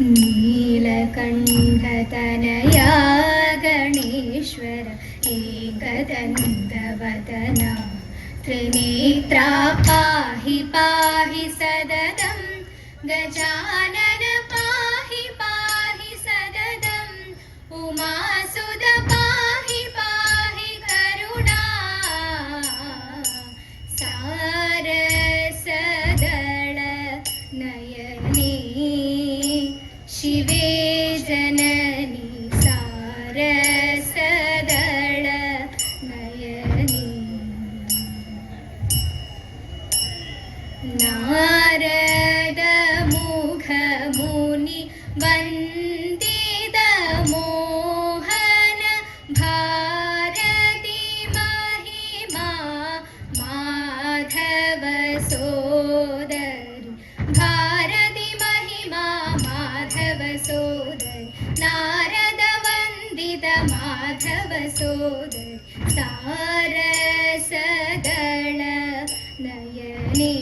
नीलकण्ठतनया गणेश्वर एकदङ्गवदना त्रिनेत्रा पाहि पाहि सददं गजान சோதரி பாரதி மகிமா மாதவ சோதரி நாரத வந்தித மாதவ சோதரி சாரசதள நயனே.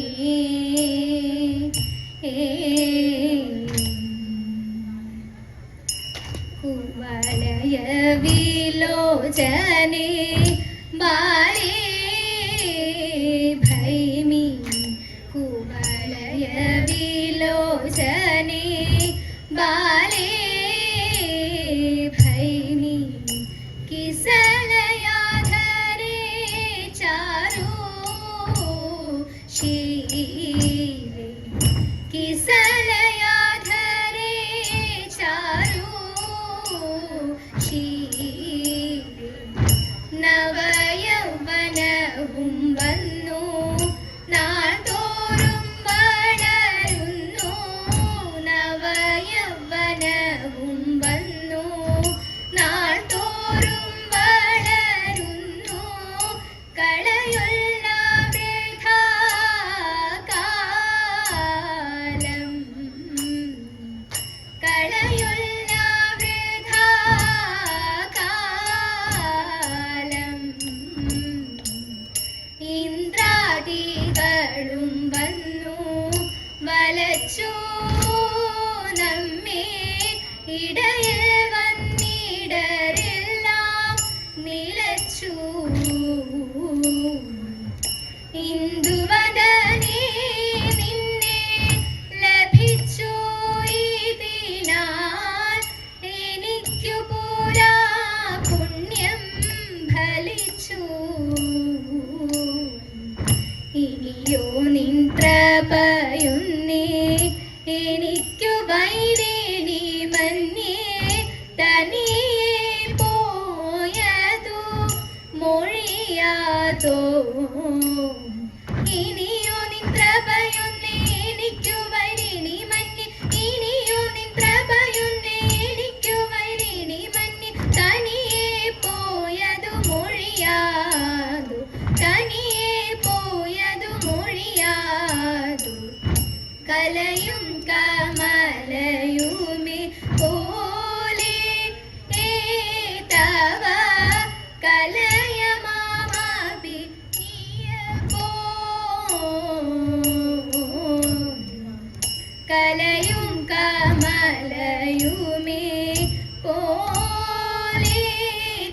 శని బాలే വലച്ചു നമ്മെ ഇടയിൽ വന്നിടരെല്ലാം നിലച്ചു. ഇന്ദുവദനേ നിന്നെ ലഭിച്ചു ഇതിനാൽ എനിക്കു പൂരാ പുണ്യം ഫലിച്ചു. ഇനിയോ നിൻ പ്രഭയുന്നേ എനിക്കു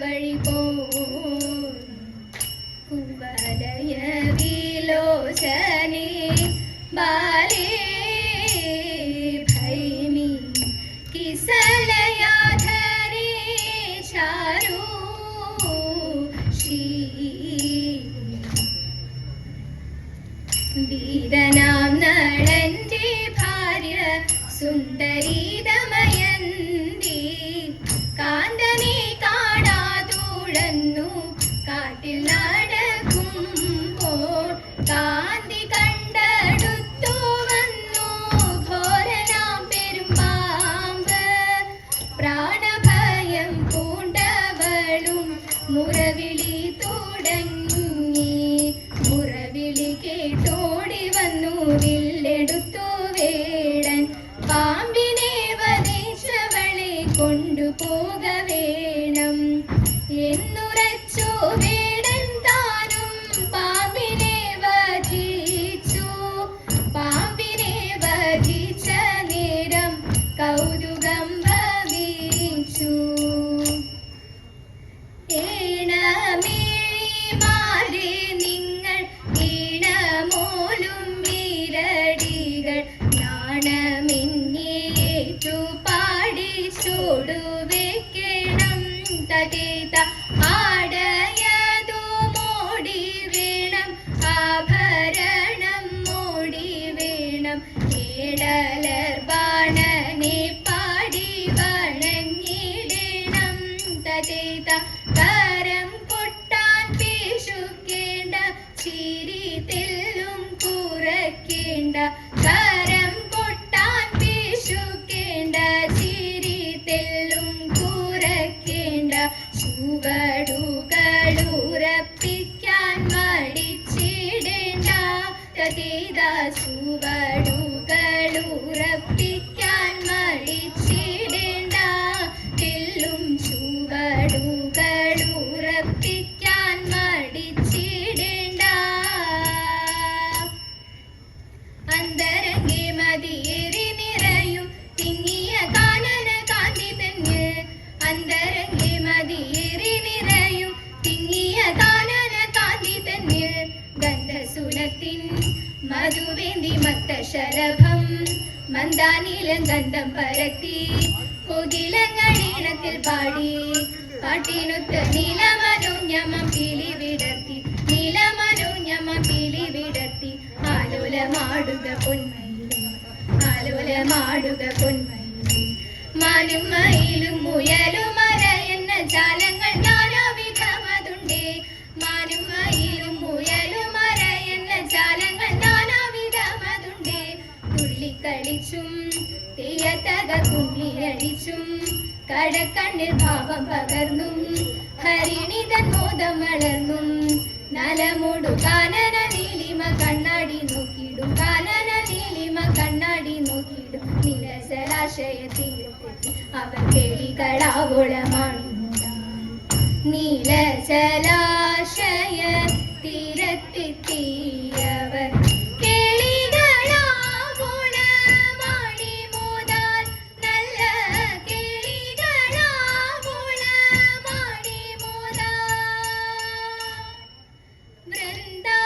வழி போவோர் கும்பதய விலோசனே பாலே भैमी किसलया धरे चारू श्री वीरनाम नळन्ति भार्य सुन्दर എടുത്തു വേടൻ പാമ്പിനെ വധിച്ചവളെ കൊണ്ടുപോകവേ. తోడు వికిరణం తటిత ಪದೇದ ಸುವಡು ഗന്ധർഭം മന്ദാനിയിലും ഗന്ധം പരത്തി മുകിലങ്ങടീണത്തിൽ പാടി. പാട്ടിനൊത്ത് നീലമനുഞ്ഞമം പിലി വിടർത്തി നീലമനുഞ്ഞമം പിലി വിടർത്തി. ആലോലമാടുക പൊന്മയിലും ആലോലമാടുക പൊന്മയിലും മാനും മയിലും മുയലുമായി കടക്കണ്ണിൽ ഭാവം പകർന്നും ഹരിണിതൻ മോദം വളർന്നും. നലമൂടു കാനന നീലിമ കണ്ണാടി നോക്കിയിടും കാനന നീലിമ കണ്ണാടി നോക്കിയിടും. നിലസരാശയത്തിൽ അവർ കേളികളാവോളമാണ് നീലസര വൃന്ദ